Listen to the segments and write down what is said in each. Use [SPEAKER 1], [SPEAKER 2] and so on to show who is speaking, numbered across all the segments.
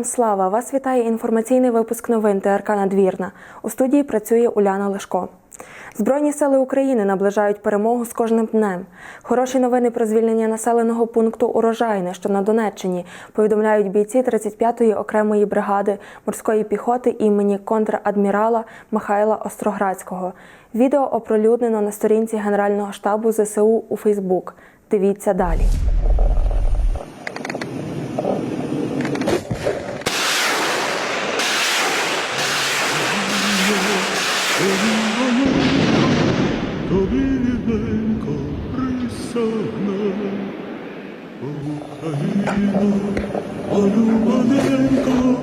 [SPEAKER 1] Героям слава! Вас вітає інформаційний випуск новин ТРК Надвірна. У студії працює Уляна Лешко. Збройні сили України наближають перемогу з кожним днем. Хороші новини про звільнення населеного пункту Урожайне, що на Донеччині, повідомляють бійці 35-ї окремої бригади морської піхоти імені контрадмірала Михайла Остроградського. Відео оприлюднено на сторінці Генерального штабу ЗСУ у Фейсбук. Дивіться далі.
[SPEAKER 2] Україно, полюбаненько,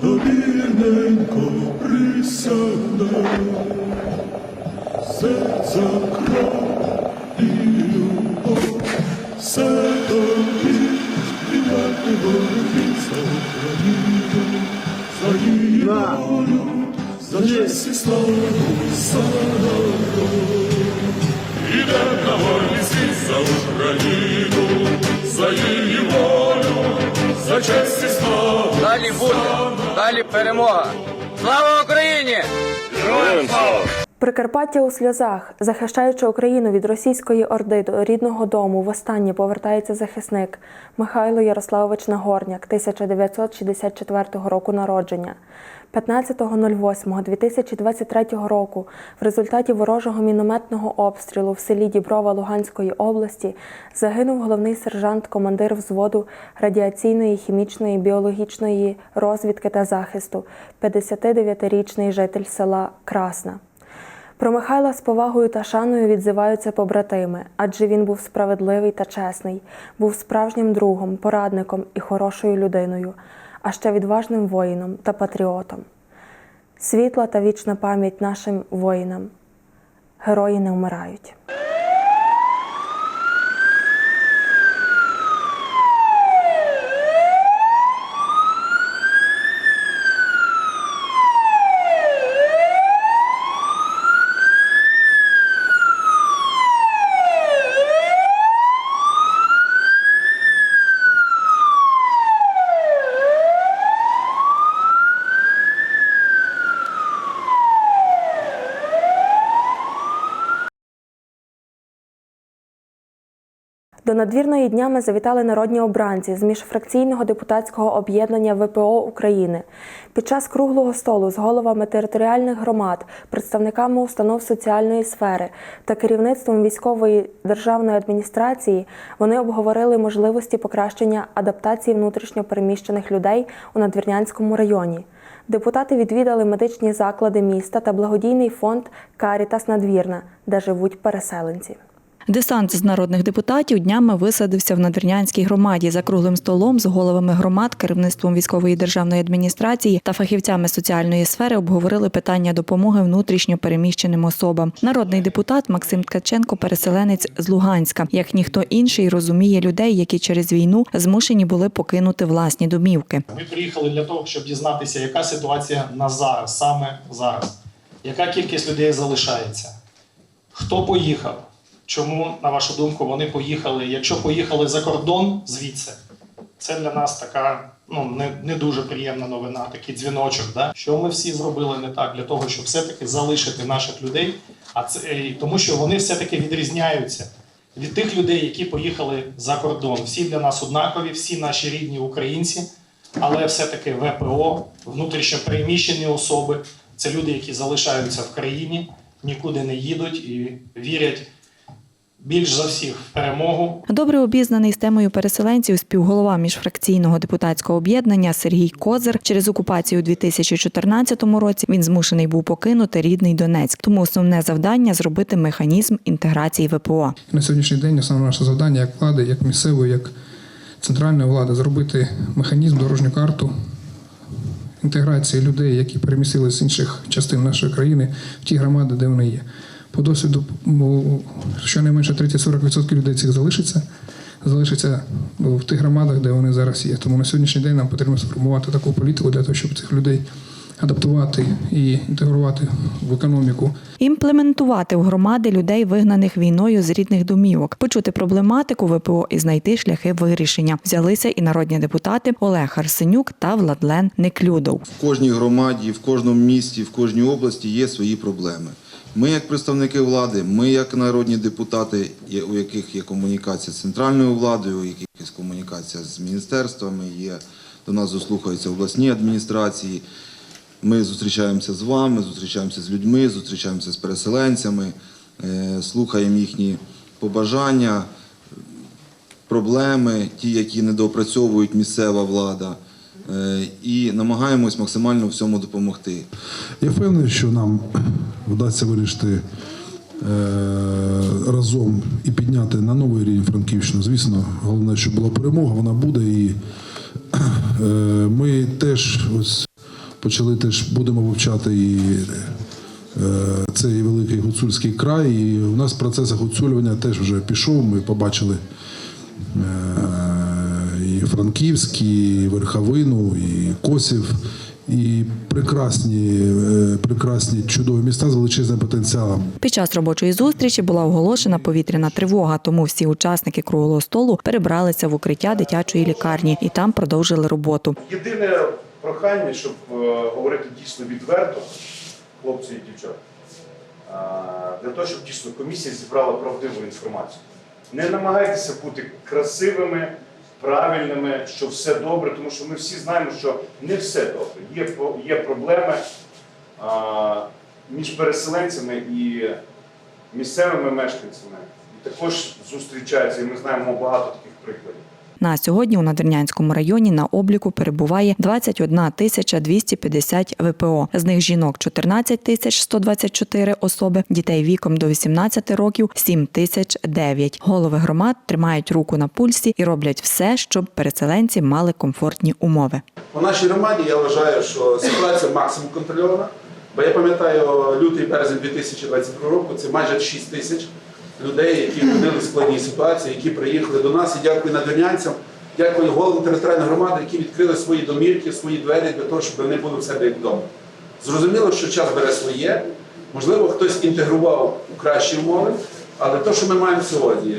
[SPEAKER 2] тобі рідненько присягне, серця
[SPEAKER 3] перемога.
[SPEAKER 1] Прикарпаття у сльозах, захищаючи Україну від російської орди до рідного дому, востаннє повертається захисник Михайло Ярославович Нагорняк, 1964 року народження. 15.08.2023 року в результаті ворожого мінометного обстрілу в селі Діброва Луганської області загинув головний сержант, командир взводу радіаційної, хімічної, біологічної розвідки та захисту, 59-річний житель села Красна. Про Михайла з повагою та шаною відзиваються побратими, адже він був справедливий та чесний, був справжнім другом, порадником і хорошою людиною, а ще відважним воїном та патріотом. Світла та вічна пам'ять нашим воїнам. Герої не вмирають. Надвірної днями завітали народні обранці з міжфракційного депутатського об'єднання ВПО України. Під час круглого столу з головами територіальних громад, представниками установ соціальної сфери та керівництвом військової державної адміністрації вони обговорили можливості покращення адаптації внутрішньопереміщених людей у надвірнянському районі. Депутати відвідали медичні заклади міста та благодійний фонд Карітас Надвірна, де живуть переселенці.
[SPEAKER 4] Десант з народних депутатів днями висадився в надвірнянській громаді за круглим столом з головами громад, керівництвом військової державної адміністрації та фахівцями соціальної сфери обговорили питання допомоги внутрішньо переміщеним особам. Народний депутат Максим Ткаченко, переселенець з Луганська, як ніхто інший, розуміє людей, які через війну змушені були покинути власні домівки.
[SPEAKER 5] Ми приїхали для того, щоб дізнатися, яка ситуація на зараз, саме зараз, яка кількість людей залишається, хто поїхав, чому, на вашу думку, вони поїхали. Якщо поїхали за кордон звідси, це для нас така ну, не, не дуже приємна новина, такий дзвіночок. Да? Що ми всі зробили не так для того, щоб все-таки залишити наших людей, а це і тому, що вони все-таки відрізняються від тих людей, які поїхали за кордон. Всі для нас однакові, всі наші рідні українці, але все-таки ВПО, внутрішньо переміщені особи це люди, які залишаються в країні, нікуди не їдуть і вірять більш за всіх в перемогу.
[SPEAKER 4] Добре обізнаний з темою переселенців співголова міжфракційного депутатського об'єднання Сергій Козир через окупацію у 2014 році він змушений був покинути рідний Донецьк. Тому основне завдання зробити механізм інтеграції ВПО.
[SPEAKER 6] На сьогоднішній день основне наше завдання як влади, як місцевої, як центральної влади зробити механізм, дорожню карту інтеграції людей, які перемістилися з інших частин нашої країни в ті громади, де вони є. По досвіду, щонайменше 30-40% людей цих залишиться. Залишиться в тих громадах, де вони зараз є. Тому на сьогоднішній день нам потрібно сформувати таку політику для того, щоб цих людей адаптувати і інтегрувати в економіку.
[SPEAKER 4] Імплементувати в громади людей, вигнаних війною з рідних домівок, почути проблематику ВПО і знайти шляхи вирішення. Взялися і народні депутати Олег Арсенюк та Владлен Неклюдов.
[SPEAKER 7] В кожній громаді, в кожному місті, в кожній області є свої проблеми. Ми, як представники влади, ми, як народні депутати, у яких є комунікація з центральною владою, у яких є комунікація з міністерствами, є до нас дослухаються обласні адміністрації. Ми зустрічаємося з вами, зустрічаємося з людьми, зустрічаємося з переселенцями, е, слухаємо їхні побажання, проблеми, ті, які недоопрацьовують місцева влада, і намагаємось максимально в цьому допомогти.
[SPEAKER 2] Я впевнений, що нам вдасться вирішити е, разом і підняти на новий рівень Франківщину. Звісно, головне, щоб була перемога, вона буде. І е, ми теж ось почали теж будемо вивчати і е, цей великий гуцульський край. І у нас процес гуцулювання теж вже пішов. Ми побачили. Е, і Франківськ, і Верховину, і Косів, і прекрасні, е, прекрасні чудові міста з величезним потенціалом.
[SPEAKER 4] Під час робочої зустрічі була оголошена повітряна тривога, тому всі учасники круглого столу перебралися в укриття дитячої лікарні і там продовжили роботу.
[SPEAKER 8] Єдине прохання, щоб е, говорити дійсно відверто, хлопці і дівчата, для того, щоб дійсно комісія зібрала правдиву інформацію. Не намагайтеся бути красивими, правильними, що все добре, тому що ми всі знаємо, що не все добре. Є, є проблеми а, між переселенцями і місцевими мешканцями. І також зустрічаються, і ми знаємо багато таких прикладів.
[SPEAKER 4] На сьогодні у Надвірнянському районі на обліку перебуває 21 тисяча 250 ВПО. З них жінок 14 тисяч 124 особи, дітей віком до 18 років 7 тисяч 9. Голови громад тримають руку на пульсі і роблять все, щоб переселенці мали комфортні умови.
[SPEAKER 9] У нашій громаді я вважаю, що ситуація максимум контрольована. Бо я пам'ятаю лютий березень 2022 року це майже 6 тисяч людей, які опинилися в складній ситуації, які приїхали до нас. І дякую надвірнянцям, дякую головам територіальної громади, які відкрили свої домівки, свої двері для того, щоб вони були в себе як вдома. Зрозуміло, що час бере своє. Можливо, хтось інтегрував у кращі умови, але те, що ми маємо сьогодні,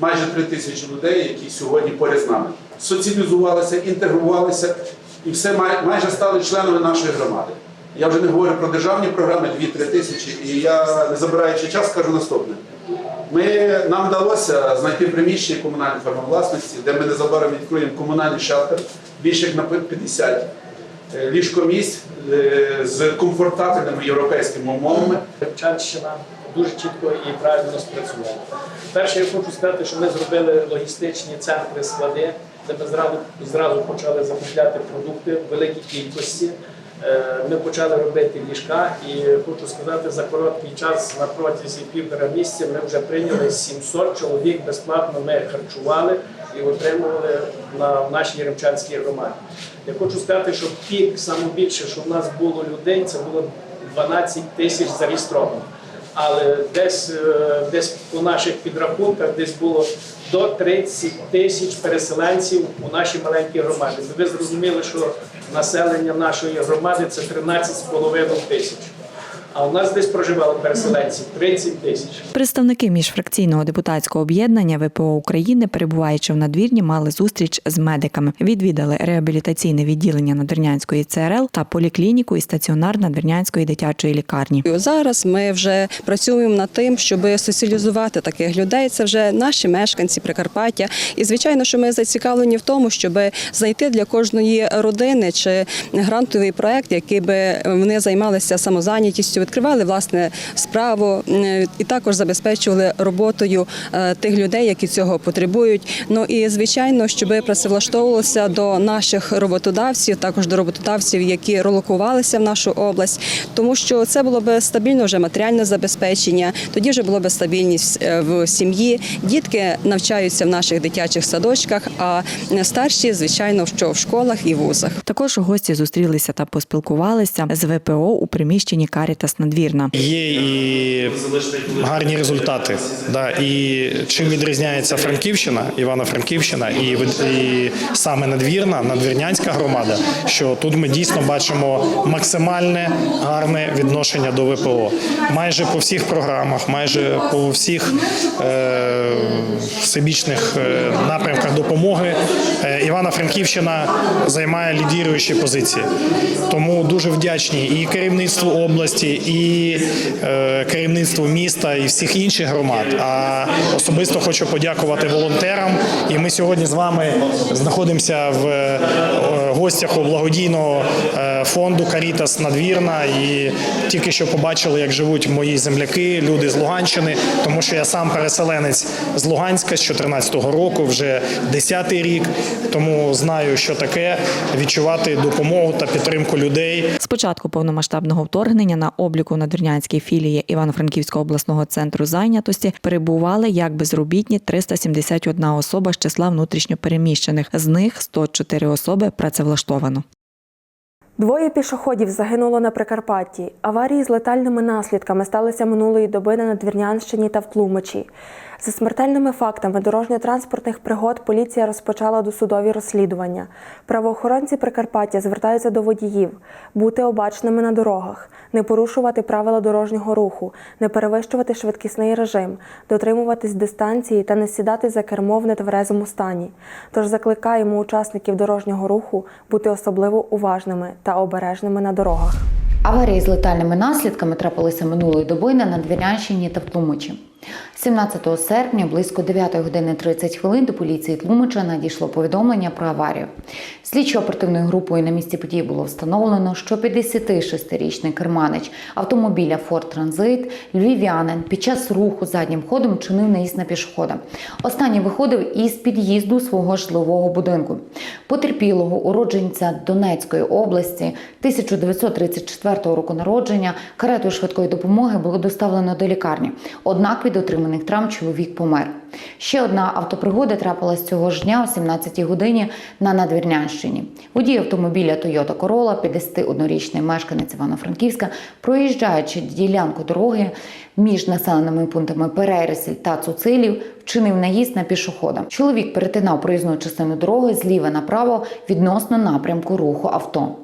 [SPEAKER 9] майже 3 тисячі людей, які сьогодні поряд з нами, соціалізувалися, інтегрувалися і все майже стали членами нашої громади. Я вже не говорю про державні програми 2-3 тисячі, і я, не забираючи час, скажу наступне. Ми, нам вдалося знайти приміщення комунальної форми власності, де ми незабаром відкриємо комунальний шелтер, більше як на 50 е, ліжкомісць е, з комфортабельними європейськими умовами.
[SPEAKER 10] Рибчанщина дуже чітко і правильно спрацювала. Перше, я хочу сказати, що ми зробили логістичні центри склади, де ми зразу, зразу почали закупляти продукти в великій кількості. Е, Ми почали робити ліжка, і хочу сказати, за короткий час на протязі півтора місяця ми вже прийняли 700 чоловік безплатно. Ми харчували і отримували на нашій Ремчанській громаді. Я хочу сказати, що пік найбільше, що в нас було людей, це було 12 тисяч зареєстровано. Але десь, е, десь по наших підрахунках десь було до 30 тисяч переселенців у нашій маленькій громаді. Ви зрозуміли, що населення нашої громади це 13,5 тисяч. А у нас десь проживало переселенців 30 тисяч.
[SPEAKER 4] Представники міжфракційного депутатського об'єднання ВПО України, перебуваючи в надвірні, мали зустріч з медиками. Відвідали реабілітаційне відділення Надвірнянської ЦРЛ та поліклініку і стаціонар Надвірнянської дитячої лікарні.
[SPEAKER 11] Зараз ми вже працюємо над тим, щоб соціалізувати таких людей. Це вже наші мешканці Прикарпаття. І звичайно, що ми зацікавлені в тому, щоб знайти для кожної родини чи грантовий проект, який би вони займалися самозайнятістю, відкривали власне справу е, і також забезпечували роботою е, тих людей, які цього потребують. Ну і звичайно, щоб працевлаштовувалися до наших роботодавців, також до роботодавців, які релокувалися в нашу область, тому що це було б стабільно вже матеріальне забезпечення. Тоді вже було б стабільність е, в сім'ї. Дітки навчаються в наших дитячих садочках, а старші, звичайно, що в школах і вузах.
[SPEAKER 4] Також гості зустрілися та поспілкувалися з ВПО у приміщенні Карітас Надвірна.
[SPEAKER 12] Є і гарні результати. Да. І чим відрізняється Франківщина, Івано-Франківщина і, і саме надвірна, надвірнянська громада, що тут ми дійсно бачимо максимальне гарне відношення до ВПО. Майже по всіх програмах, майже по всіх е, всебічних е, напрямках допомоги е, Івано-Франківщина займає лідіруючі позиції. Тому дуже вдячні і керівництву області, і е, керівництву міста, і всіх інших громад. А особисто хочу подякувати волонтерам. І ми сьогодні з вами знаходимося в е, гостях у благодійного е, фонду Карітас Надвірна. І тільки що побачили, як живуть мої земляки, люди з Луганщини, тому що я сам переселенець з Луганська з 2014 року, вже 10-й рік. Тому знаю, що таке відчувати допомогу та підтримку людей.
[SPEAKER 4] З початку повномасштабного вторгнення на обліку на Дернянській філії Івано-Франківського обласного центру зайнятості перебували як безробітні 371 особа з числа внутрішньопереміщених. З них 104 особи працевлаштовано.
[SPEAKER 1] Двоє пішоходів загинуло на Прикарпатті. Аварії з летальними наслідками сталися минулої доби на Надвірнянщині та в Тлумачі. За смертельними фактами дорожньо-транспортних пригод поліція розпочала досудові розслідування. Правоохоронці Прикарпаття звертаються до водіїв бути обачними на дорогах, не порушувати правила дорожнього руху, не перевищувати швидкісний режим, дотримуватись дистанції та не сідати за кермо в нетверезому стані. Тож закликаємо учасників дорожнього руху бути особливо уважними та обережними на дорогах.
[SPEAKER 13] Аварії з летальними наслідками трапилися минулої доби на Надвірнянщині та в Тлумачі. 17 серпня близько 9 години 30 хвилин до поліції Тлумача надійшло повідомлення про аварію. Слідчо-оперативною групою на місці події було встановлено, що 56-річний керманич автомобіля Ford Transit львів'янин під час руху заднім ходом чинив наїзд на пішохода. Останній виходив із під'їзду свого житлового будинку. Потерпілого уродженця Донецької області 1934 року народження каретою швидкої допомоги було доставлено до лікарні. Однак від отриманих травм чоловік помер. Ще одна автопригода трапилась цього ж дня о 17 годині на Надвірнянщині. Водій автомобіля Toyota Corolla, 51-річний мешканець Івано-Франківська, проїжджаючи ділянку дороги між населеними пунктами Перерісель та Цуцилів, вчинив наїзд на пішохода. Чоловік перетинав проїзну частину дороги зліва направо відносно напрямку руху авто.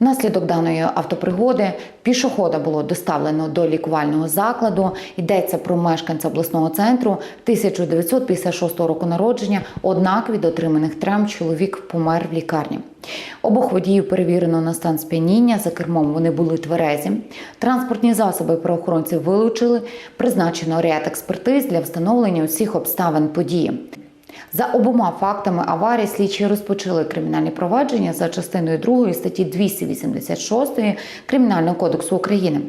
[SPEAKER 13] Внаслідок даної автопригоди пішохода було доставлено до лікувального закладу. Йдеться про мешканця обласного центру 1956 року народження. Однак від отриманих травм чоловік помер в лікарні. Обох водіїв перевірено на стан сп'яніння. За кермом вони були тверезі. Транспортні засоби правоохоронці вилучили. Призначено ряд експертиз для встановлення усіх обставин події. За обома фактами аварії слідчі розпочали кримінальні провадження за частиною 2 статті 286 Кримінального кодексу України.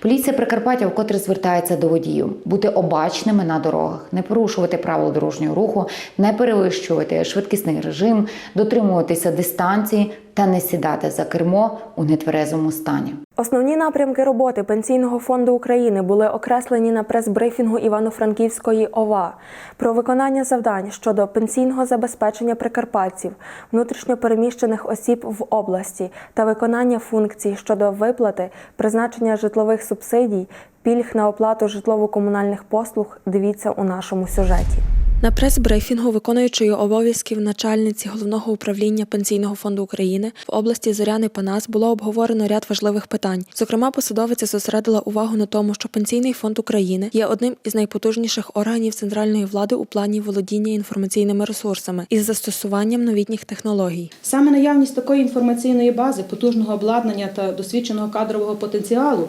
[SPEAKER 13] Поліція Прикарпаття вкотре звертається до водіїв бути обачними на дорогах, не порушувати правила дорожнього руху, не перевищувати швидкісний режим, дотримуватися дистанції та не сідати за кермо у нетверезому стані.
[SPEAKER 1] Основні напрямки роботи Пенсійного фонду України були окреслені на прес-брифінгу Івано-Франківської ОВА про виконання завдань щодо пенсійного забезпечення прикарпатців, внутрішньопереміщених осіб в області та виконання функцій щодо виплати, призначення житлових субсидій, пільг на оплату житлово-комунальних послуг. Дивіться у нашому сюжеті. На прес-брифінгу виконуючої обов'язків начальниці головного управління Пенсійного фонду України в області Зоряни Панас було обговорено ряд важливих питань. Зокрема, посадовиця зосередила увагу на тому, що Пенсійний фонд України є одним із найпотужніших органів центральної влади у плані володіння інформаційними ресурсами із застосуванням новітніх технологій.
[SPEAKER 14] Саме наявність такої інформаційної бази, потужного обладнання та досвідченого кадрового потенціалу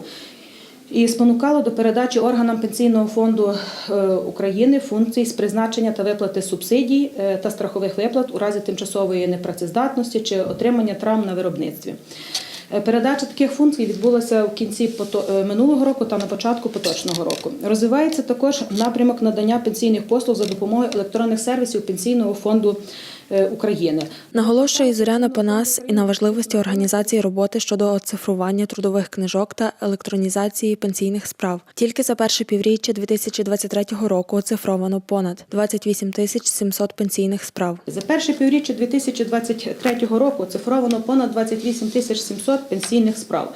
[SPEAKER 14] і спонукало до передачі органам Пенсійного фонду е, України функцій з призначення та виплати субсидій е, та страхових виплат у разі тимчасової непрацездатності чи отримання травм на виробництві. Е, Передача таких функцій відбулася в кінці минулого року та на початку поточного року. Розвивається також напрямок надання пенсійних послуг за допомогою електронних сервісів Пенсійного фонду України.
[SPEAKER 1] Наголошує Зоряна Панас і на важливості організації роботи щодо оцифрування трудових книжок та електронізації пенсійних справ. Тільки за перше півріччя 2023 року оцифровано понад 28 тисяч 700 пенсійних справ.
[SPEAKER 14] За перше півріччя 2023 року оцифровано понад 28 тисяч 700 пенсійних справ.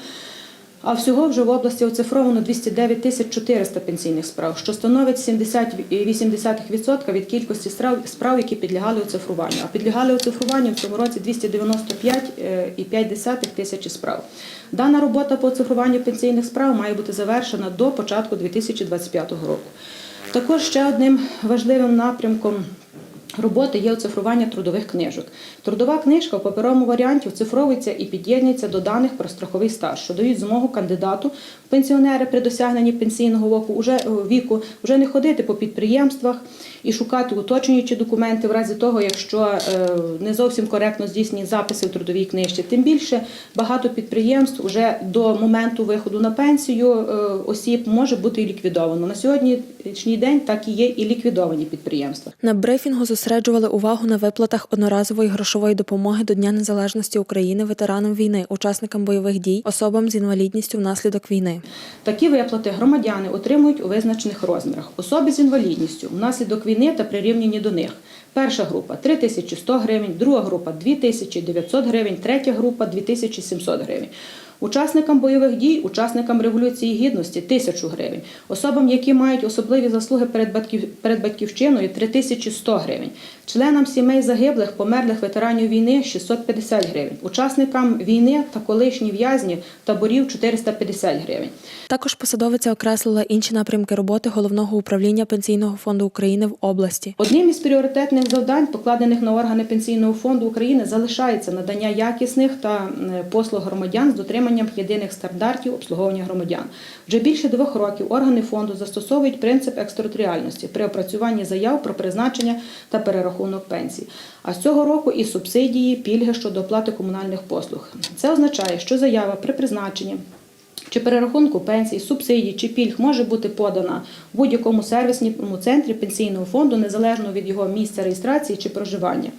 [SPEAKER 14] А всього вже в області оцифровано 209 тисяч 400 пенсійних справ, що становить 70,8% від кількості справ, які підлягали оцифруванню. А підлягали оцифруванню в цьому році 295,5 тисячі справ. Дана робота по оцифруванню пенсійних справ має бути завершена до початку 2025 року. Також ще одним важливим напрямком роботи є оцифрування трудових книжок. Трудова книжка в паперовому варіанті оцифровується і під'єднується до даних про страховий стаж, що дають змогу кандидату пенсіонери при досягненні пенсійного віку уже, віку вже не ходити по підприємствах і шукати уточнюючі документи в разі того, якщо е, не зовсім коректно здійснені записи в трудовій книжці. Тим більше багато підприємств вже до моменту виходу на пенсію е, осіб може бути ліквідовано. На сьогоднішній день так і є і ліквідовані підприємства.
[SPEAKER 1] На брифінгу зосереджували увагу на виплатах одноразової грошової допомоги до Дня Незалежності України ветеранам війни, учасникам бойових дій, особам з інвалідністю внаслідок війни.
[SPEAKER 14] Такі виплати громадяни отримують у визначених розмірах. Особи з інвалідністю внаслідок війни та прирівняні до них. Перша група 3100 гривень, друга група 2900 гривень, третя група 2700 гривень. Учасникам бойових дій, учасникам Революції Гідності тисячу гривень. Особам, які мають особливі заслуги перед, батьків, перед батьківщиною 3100 гривень. Членам сімей загиблих, померлих ветеранів війни 650 гривень. Учасникам війни та колишні в'язні таборів 450 гривень.
[SPEAKER 1] Також посадовиця окреслила інші напрямки роботи головного управління Пенсійного фонду України в області.
[SPEAKER 14] Одним із пріоритетних завдань, покладених на органи Пенсійного фонду України, залишається надання якісних та е, послуг громадян з дотриманням єдиних стандартів обслуговування громадян. Вже більше двох років органи фонду застосовують принцип екстериторіальності при опрацюванні заяв про призначення та перерахунок пенсій. А з цього року і субсидії, пільги щодо оплати комунальних послуг. Це означає, що заява при призначенні чи перерахунку пенсій, субсидій чи пільг може бути подана в будь-якому сервісному центрі пенсійного фонду незалежно від його місця реєстрації чи проживання.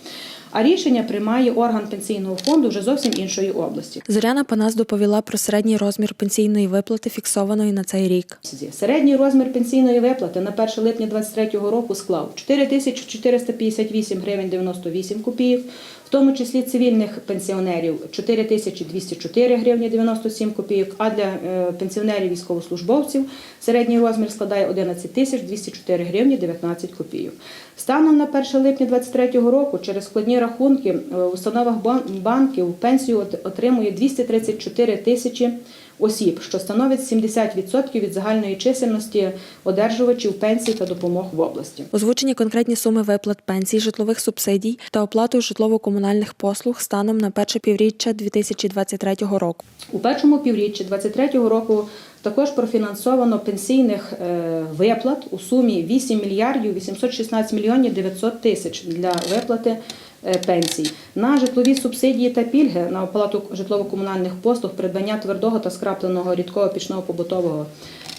[SPEAKER 14] А рішення приймає орган пенсійного фонду вже зовсім іншої області.
[SPEAKER 1] Зоряна Панас доповіла про середній розмір пенсійної виплати, фіксованої на цей рік.
[SPEAKER 14] Середній розмір пенсійної виплати на 1 липня 2023 року склав 4458 гривень 98 копійок, тому числі цивільних пенсіонерів 4204 гривні 97 копійок, а для е, пенсіонерів військовослужбовців середній розмір складає 11 204 гривні 19 копійок. Станом на 1 липня 2023 року через складні рахунки е, в установах банків пенсію от- отримує 234 тисячі осіб, що становить 70% від загальної чисельності одержувачів пенсій та допомог в області.
[SPEAKER 1] Озвучені конкретні суми виплат пенсій, житлових субсидій та оплату житлово-комунальних послуг станом на перше півріччя 2023 року.
[SPEAKER 14] У першому півріччі 2023 року також профінансовано пенсійних е, виплат у сумі 8 мільярдів 816 мільйонів 900 тисяч для виплати пенсій. На житлові субсидії та пільги на оплату житлово-комунальних послуг, придбання твердого та скрапленого рідкого пічного побутового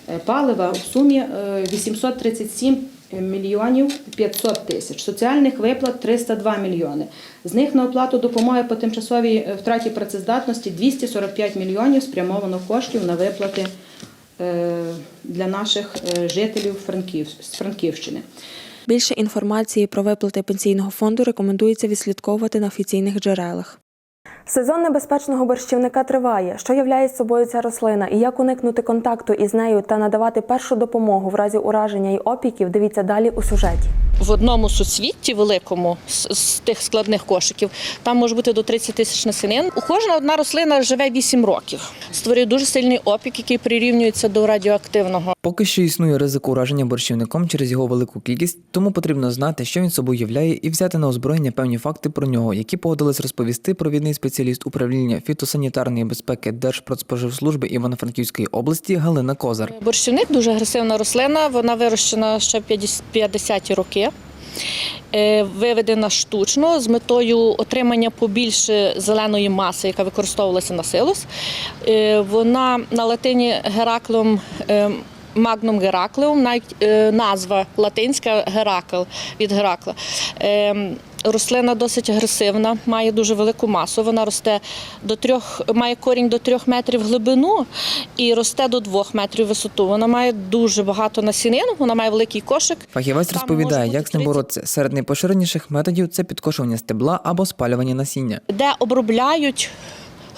[SPEAKER 14] е, палива у сумі е, 837 мільйонів 500 тисяч. Соціальних виплат 302 мільйони. З них на оплату допомоги по тимчасовій е, втраті працездатності 245 мільйонів спрямовано коштів на виплати е, для наших е, жителів з Франківщини.
[SPEAKER 1] Більше інформації про виплати пенсійного фонду рекомендується відслідковувати на офіційних джерелах. Сезон небезпечного борщівника триває. Що являє собою ця рослина і як уникнути контакту із нею та надавати першу допомогу в разі ураження і опіків, дивіться далі у сюжеті.
[SPEAKER 15] в одному суцвітті великому з, з тих складних кошиків там може бути до 30 тисяч насінин. У кожна одна рослина живе 8 років. Створює дуже сильний опік, який прирівнюється до радіоактивного.
[SPEAKER 16] Поки що існує ризик ураження борщівником через його велику кількість, тому потрібно знати, що він собою являє, і взяти на озброєння певні факти про нього, які погодились розповісти провідний спеціаліст управління фітосанітарної безпеки Держпродспоживслужби Івано-Франківської області Галина Козар.
[SPEAKER 15] Борщівник дуже агресивна рослина. Вона вирощена ще в 50-ті роки. Е, Виведена штучно з метою отримання побільше зеленої маси, яка використовувалася на силос. Е, Вона на латині Гераклеум Магнум Гераклеум, навіть е, назва латинська Геракл від Геракла. Рослина досить агресивна, має дуже велику масу. Вона росте до трьох, має корінь до трьох метрів глибину і росте до двох метрів висоту. Вона має дуже багато насінин, вона має великий кошик.
[SPEAKER 16] Фахівець
[SPEAKER 15] Там
[SPEAKER 16] розповідає, як з ним боротися. Серед найпоширеніших методів це підкошування стебла або спалювання насіння.
[SPEAKER 15] де обробляють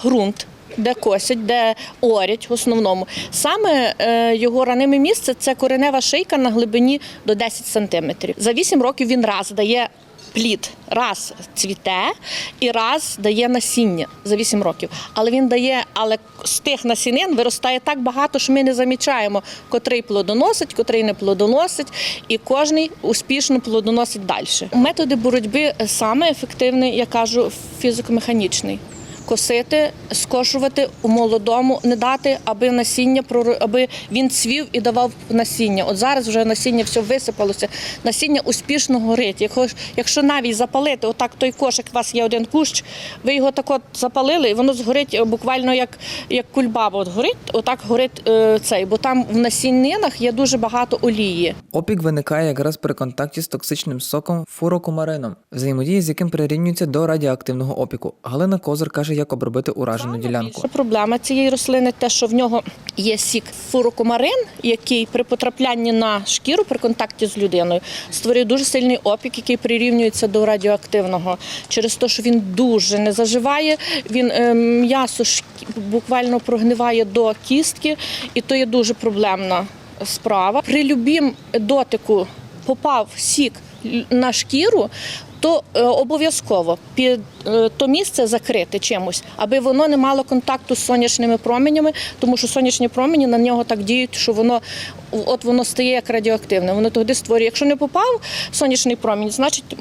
[SPEAKER 15] ґрунт де косять, де орять в основному. Саме е, його раниме місце це коренева шийка на глибині до 10 сантиметрів. За 8 років він раз дає плід, раз цвіте і раз дає насіння за 8 років. Але він дає, але з тих насінин виростає так багато, що ми не замічаємо, котрий плодоносить, котрий не плодоносить, і кожний успішно плодоносить далі. Методи боротьби саме ефективний, я кажу, фізико-механічний. Косити, скошувати у молодому, не дати, аби насіння аби він цвів і давав насіння. От зараз вже насіння все висипалося. Насіння успішно горить. Якщо, навіть запалити, отак той кошик, у вас є один кущ, ви його так от запалили, і воно згорить е, буквально як, як кульбаба. От горить, отак горить е, цей, бо там в насінинах є дуже багато олії.
[SPEAKER 16] Опік виникає якраз при контакті з токсичним соком фурокумарином, взаємодія з яким прирівнюється до радіоактивного опіку. Галина Козир каже, як обробити уражену ділянку.
[SPEAKER 15] Проблема цієї рослини те, що в нього є сік фурокумарин, який при потраплянні на шкіру при контакті з людиною створює дуже сильний опік, який прирівнюється до радіоактивного. Через те, що він дуже не заживає, він е, м'ясо буквально прогниває до кістки, і то є дуже проблемна справа. При любім дотику попав сік на шкіру, то е, обов'язково під е, то місце закрити чимось, аби воно не мало контакту з сонячними променями, тому що сонячні промені на нього так діють, що воно от воно стає як радіоактивне. Воно тоді створює. Якщо не попав сонячний промінь, значить.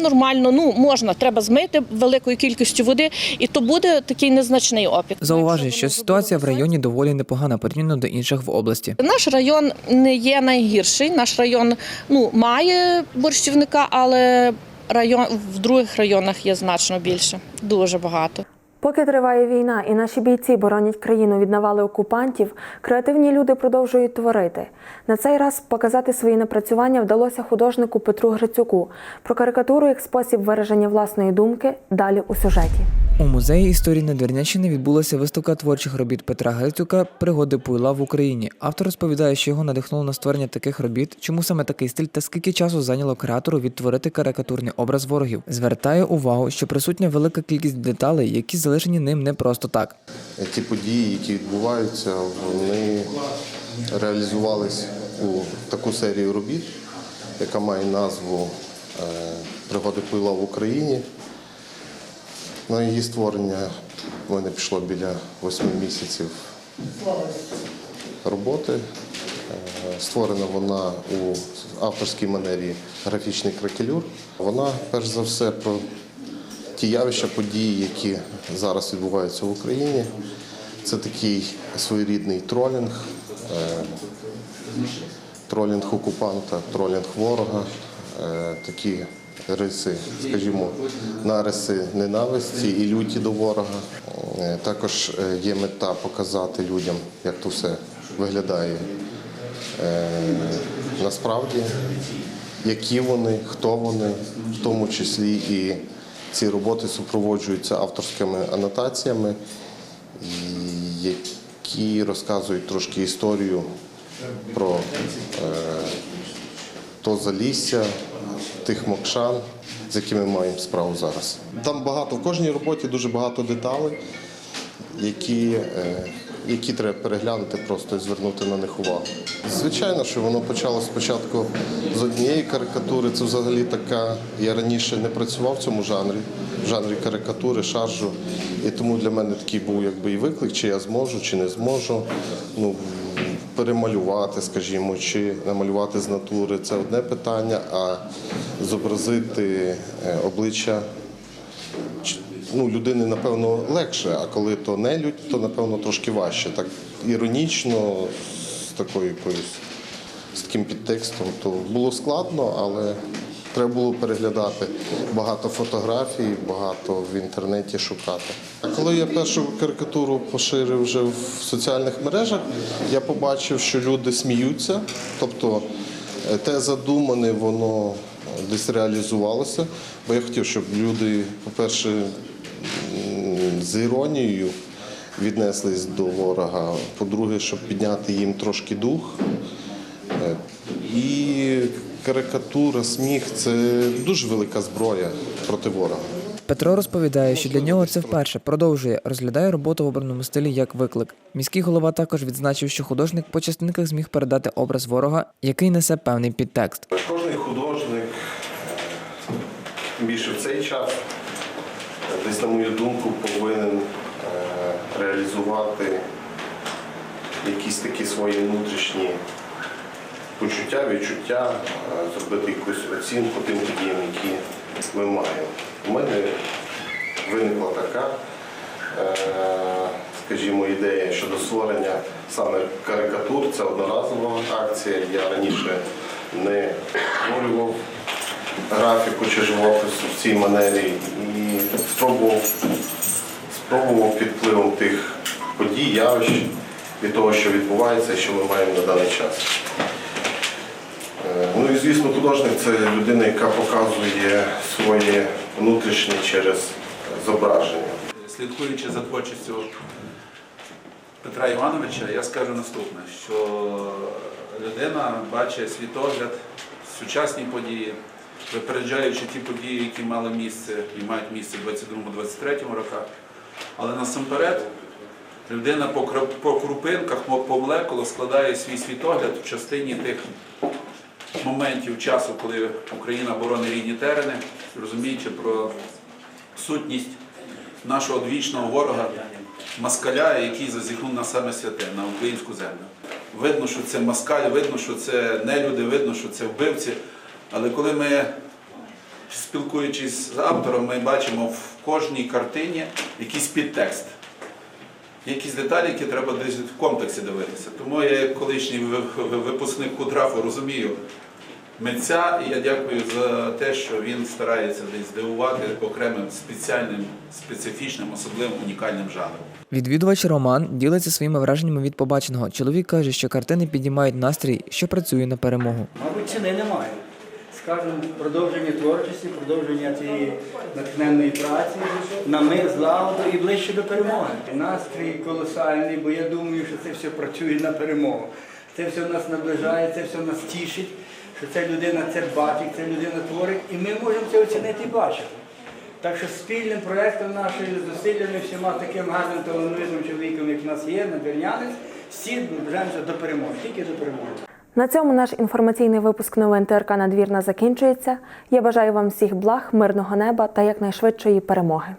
[SPEAKER 15] Нормально, ну можна, треба змити великою кількістю води, і то буде такий незначний опік.
[SPEAKER 16] Зауважує, що ситуація в районі доволі непогана порівняно до інших в області.
[SPEAKER 15] Наш район не є найгірший. Наш район ну має борщівника, але район в других районах є значно більше, дуже багато.
[SPEAKER 1] Поки триває війна і наші бійці боронять країну від навали окупантів, креативні люди продовжують творити. На цей раз показати свої напрацювання вдалося художнику Петру Грицюку. Про карикатуру як спосіб вираження власної думки далі у сюжеті.
[SPEAKER 16] У музеї історії Надвірнянщини відбулася виставка творчих робіт Петра Грицюка Пригоди Пуйла в Україні. Автор розповідає, що його надихнуло на створення таких робіт, чому саме такий стиль та скільки часу зайняло креатору відтворити карикатурний образ ворогів. Звертає увагу, що присутня велика кількість деталей, які залишені ним не просто так.
[SPEAKER 17] ті події, які відбуваються, вони реалізувались у таку серію робіт, яка має назву е, Пригоди пила в Україні. На її створення в мене пішло біля восьми місяців роботи. Е, Створена вона у авторській манері графічний кракелюр. Вона, перш за все, про ті явища, події, які зараз відбуваються в Україні. Це такий своєрідний тролінг, е, тролінг окупанта, тролінг ворога, е, такі риси, скажімо, нариси ненависті і люті до ворога. Е, Також е, є мета показати людям, як то все виглядає е, насправді, які вони, хто вони, в тому числі і ці роботи супроводжуються авторськими анотаціями, які розказують трошки історію про то залісся, тих мокшан, з якими маємо справу зараз. Там багато, в кожній роботі дуже багато деталей, які, е, які треба переглянути просто і звернути на них увагу. Звичайно, що воно почало спочатку з однієї карикатури. Це взагалі така. Я раніше не працював в цьому жанрі, в жанрі карикатури, шаржу. І тому для мене такий був якби і виклик, чи я зможу, чи не зможу. Ну, перемалювати, скажімо, чи намалювати з натури це одне питання, а зобразити е, обличчя ну, людини, напевно, легше, а коли то не людь, то напевно трошки важче. Так іронічно, з такою якоюсь з таким підтекстом, то було складно, але треба було переглядати багато фотографій, багато в інтернеті шукати. А коли я першу карикатуру поширив вже в соціальних мережах, я побачив, що люди сміються, тобто е, те задумане, воно десь реалізувалося. Бо я хотів, щоб люди, по-перше, з іронією віднеслись до ворога. По-друге, щоб підняти їм трошки дух. Е, І карикатура, сміх це дуже велика зброя проти ворога.
[SPEAKER 16] Петро розповідає, що для нього це вперше продовжує, розглядає роботу в обраному стилі як виклик. Міський голова також відзначив, що художник по частинках зміг передати образ ворога, який несе певний підтекст.
[SPEAKER 17] Кожний художник, більше в цей час, десь, на мою думку, повинен е, реалізувати якісь такі свої внутрішні почуття, відчуття, е, зробити якусь оцінку тим подіям, які ми маємо. У мене виникла така, е, скажімо, ідея щодо створення саме карикатур. Це одноразова акція. Я раніше не створював графіку чи живопис в цій манері і спробував, спробував під впливом тих подій, явищ від того, що відбувається і що ми маємо на даний час. Звісно, художник це людина, яка показує своє внутрішнє через зображення.
[SPEAKER 9] Слідкуючи за творчістю Петра Івановича, я скажу наступне, що людина бачить світогляд, сучасні події, випереджаючи ті події, які мали місце і мають місце в 22-23 роках. Але насамперед людина по крупинках, по молекулах складає свій світогляд в частині тих моментів часу, коли Україна боронить рідні терени, розуміючи про сутність нашого одвічного ворога москаля, який зазіхнув на саме святе, на українську землю. Видно, що це москаль, видно, що це нелюди, видно, що це вбивці. Але коли ми, спілкуючись з автором, ми бачимо в кожній картині якийсь підтекст. Якісь деталі, які треба десь в комплексі дивитися. Тому я, як колишній ви- ви- випускник худрафу, розумію митця, і я дякую за те, що він старається десь здивувати окремим спеціальним, специфічним, особливим унікальним жанром.
[SPEAKER 16] Відвідувач Роман ділиться своїми враженнями від побаченого. Чоловік каже, що картини піднімають настрій, що працює на перемогу.
[SPEAKER 18] Мабуть, ціни немає. Скажемо, продовження творчості, продовження цієї натхненної праці на мир, злагоду і ближче до перемоги. Настрій колосальний, бо я думаю, що це все працює на перемогу. Це все нас наближає, це все нас тішить, що ця людина це бачить, ця людина творить, і ми можемо це оцінити і бачити. Так що спільним проєктом нашої зусиллями всіма таким гарним талановитим чоловіком, як в нас є, надвірнянець, всі наближаємося до перемоги, тільки до перемоги.
[SPEAKER 1] На цьому наш інформаційний випуск новин ТРК Надвірна закінчується. Я бажаю вам всіх благ, мирного неба та якнайшвидшої перемоги.